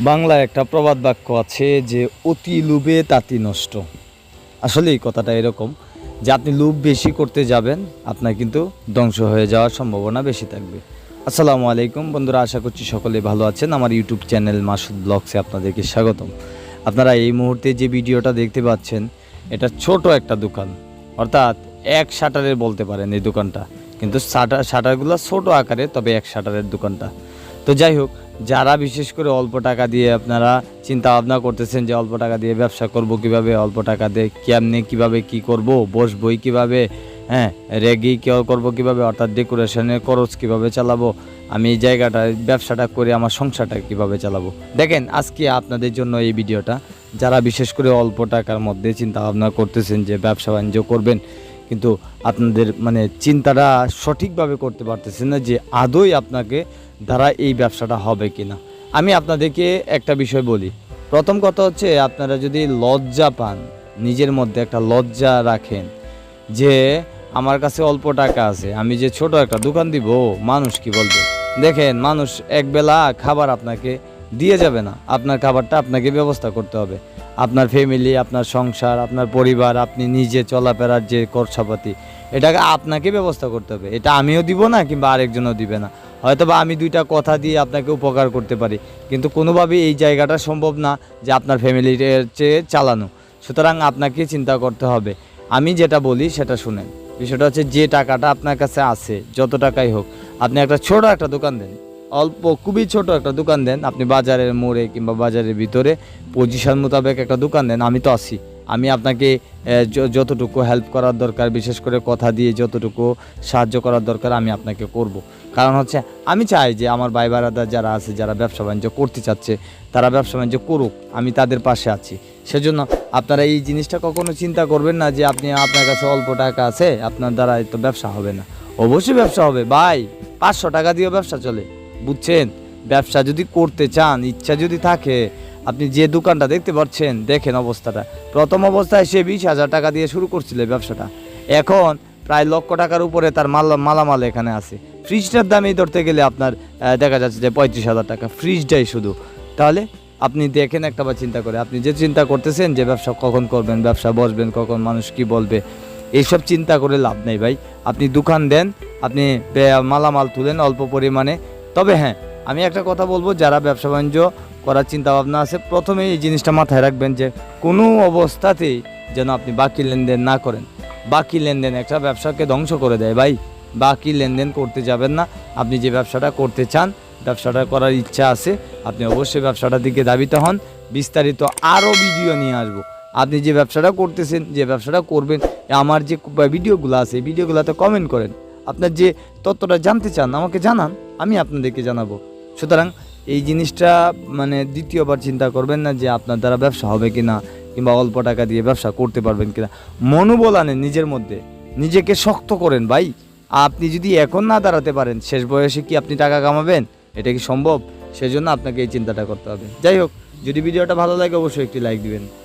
বাংলায় একটা প্রবাদ বাক্য আছে যে, অতি লোভে তাতি নষ্ট। আসলে এই কথাটা এরকম যে, আপনি লোভ বেশি করতে যাবেন, আপনার কিন্তু ধ্বংস হয়ে যাওয়ার সম্ভাবনা বেশি থাকবে। আসসালামু আলাইকুম বন্ধুরা, আশা করছি সকলে ভালো আছেন। আমার ইউটিউব চ্যানেল মাসুদ ব্লগসে আপনাদেরকে স্বাগতম। আপনারা এই মুহূর্তে যে ভিডিওটা দেখতে পাচ্ছেন, এটা ছোট একটা দোকান। অর্থাৎ এক শাটারের বলতে পারেন এই দোকানটা। কিন্তু শাটার শাটারগুলো ছোট আকারে, তবে এক শাটারের দোকানটা। তো যাই হোক, যারা বিশেষ করে অল্প টাকা দিয়ে আপনারা চিন্তা ভাবনা করতেছেন যে অল্প টাকা দিয়ে ব্যবসা করব কীভাবে, অল্প টাকা দিয়ে কেমনে, কীভাবে কি করব, বসবই কীভাবে হ্যাঁ রেগি কেউ করব কীভাবে, অর্থাৎ ডেকোরেশনের খরচ কীভাবে চালাবো, আমি এই জায়গাটা, ব্যবসাটা করে আমার সংসারটা কীভাবে চালাবো। দেখেন, আজকে আপনাদের জন্য এই ভিডিওটা, যারা বিশেষ করে অল্প টাকার মধ্যে চিন্তা ভাবনা করতেছেন যে ব্যবসা বাণিজ্য করবেন, কিন্তু আপনাদের মানে চিন্তাটা সঠিকভাবে করতে পারতেছেন না যে আদৌ আপনাকে দ্বারা এই ব্যবসাটা হবে কিনা। আমি আপনাদেরকে একটা বিষয় বলি। প্রথম কথা হচ্ছে, আপনারা যদি লজ্জা পান, নিজের মধ্যে একটা লজ্জা রাখেন, যে আমার কাছে অল্প টাকা আছে, আমি যে ছোট একটা দোকান দিব মানুষ কি বলবে? দেখেন, মানুষ একবেলা খাবার আপনাকে দিয়ে যাবে না। আপনার খাবারটা আপনাকে ব্যবস্থা করতে হবে। আপনার ফ্যামিলি আপনার সংসার, আপনার পরিবার, আপনি নিজে চলাফেরার যে খরচাপাতি এটাকে আপনাকে ব্যবস্থা করতে হবে। এটা আমিও দিব না কিংবা আরেকজনও দিবে না। হয়তো বা আমি দুইটা কথা দিয়ে আপনাকে উপকার করতে পারি, কিন্তু কোনোভাবেই এই জায়গাটা সম্ভব না যে আপনার ফ্যামিলির চেয়ে চালানো। সুতরাং আপনাকে চিন্তা করতে হবে। আমি যেটা বলি সেটা শুনেন। বিষয়টা হচ্ছে যে টাকাটা আপনার কাছে আছে, যত টাকাই হোক, আপনি একটা ছোট একটা দোকান দেন। অল্প, খুবই ছোট একটা দোকান দেন। আপনি বাজারের মোড়ে কিংবা বাজারের ভিতরে পজিশন মোতাবেক একটা দোকান দেন। আমি তো আছি। আমি আপনাকে যতটুকু হেল্প করার দরকার, বিশেষ করে কথা দিয়ে যতটুকু সাহায্য করার দরকার, আমি আপনাকে করব। কারণ হচ্ছে, আমি চাই যে আমার ভাই বারাদার যারা আছে, যারা ব্যবসা বাণিজ্য করতে চাচ্ছে, তারা ব্যবসা বাণিজ্য করুক। আমি তাদের পাশে আছি। সেজন্য আপনারা এই জিনিসটা কখনো চিন্তা করবেন না যে আপনি, আপনার কাছে অল্প টাকা আছে, আপনার দ্বারা তো ব্যবসা হবে না। অবশ্যই ব্যবসা হবে। ভাই, পাঁচশো টাকা দিয়েও ব্যবসা চলে। বুঝছেন? ব্যবসা যদি করতে চান, ইচ্ছা যদি থাকে, আপনি যে দোকানটা দেখতে পাচ্ছেন, দেখেন অবস্থাটা। প্রথম অবস্থায় সে বিশ হাজার টাকা দিয়ে শুরু করছিল ব্যবসাটা। এখন প্রায় লক্ষ টাকার উপরে তার মাল, মালামাল এখানে আছে। ফ্রিজটার দামই ধরতে গেলে আপনার দেখা যাচ্ছে যে পঁয়ত্রিশ হাজার টাকা। ফ্রিজটাই শুধু। তাহলে আপনি দেখেন একটা বার চিন্তা করে। আপনি যে চিন্তা করতেছেন যে ব্যবসা কখন করবেন, ব্যবসা বসবেন, কখন মানুষ কি বলবে, এইসব চিন্তা করে লাভ নেই ভাই। আপনি দোকান দেন, আপনি বে- মালামাল তুলেন অল্প পরিমাণে তবে হ্যাঁ আমি একটা কথা বলব, যারা ব্যবসা বাণিজ্য করার চিন্তা ভাবনা আছে প্রথমে এই জিনিসটা মাথায় রাখবেন যে কোনো অবস্থাতেই যেন আপনি বাকি লেনদেন না করেন। বাকি লেনদেন একটা ব্যবসাকে ধ্বংস করে দেয় ভাই। বাকি লেনদেন করতে যাবেন না। আপনি যে ব্যবসাটা করতে চান, ব্যবসাটা করার ইচ্ছা আছে, আপনি অবশ্যই ব্যবসাটার দিকে দাবিত হন। বিস্তারিত আরও ভিডিও নিয়ে আসব। আপনি যে ব্যবসাটা করতেছেন, যে ব্যবসাটা করবেন, আমার যে ভিডিওগুলো আছে, এই ভিডিওগুলোতে কমেন্ট করেন। আপনার যে তথ্যটা জানতে চান, আমাকে জানান, আমি আপনাদেরকে জানাব। সুতরাং এই জিনিসটা মানে দ্বিতীয়বার চিন্তা করবেন না যে আপনার দ্বারা ব্যবসা হবে কি না কিংবা অল্প টাকা দিয়ে ব্যবসা করতে পারবেন কিনা। মনোবল আনেন নিজের মধ্যে। নিজেকে শক্ত করেন, ভাই। আপনি যদি এখন না দাঁড়াতে পারেন, শেষ বয়সে কি আপনি টাকা কামাবেন? এটা কি সম্ভব? সেজন্য আপনাকে এই চিন্তাটা করতে হবে। যাই হোক, যদি ভিডিওটা ভালো লাগে, অবশ্যই একটি লাইক দিবেন।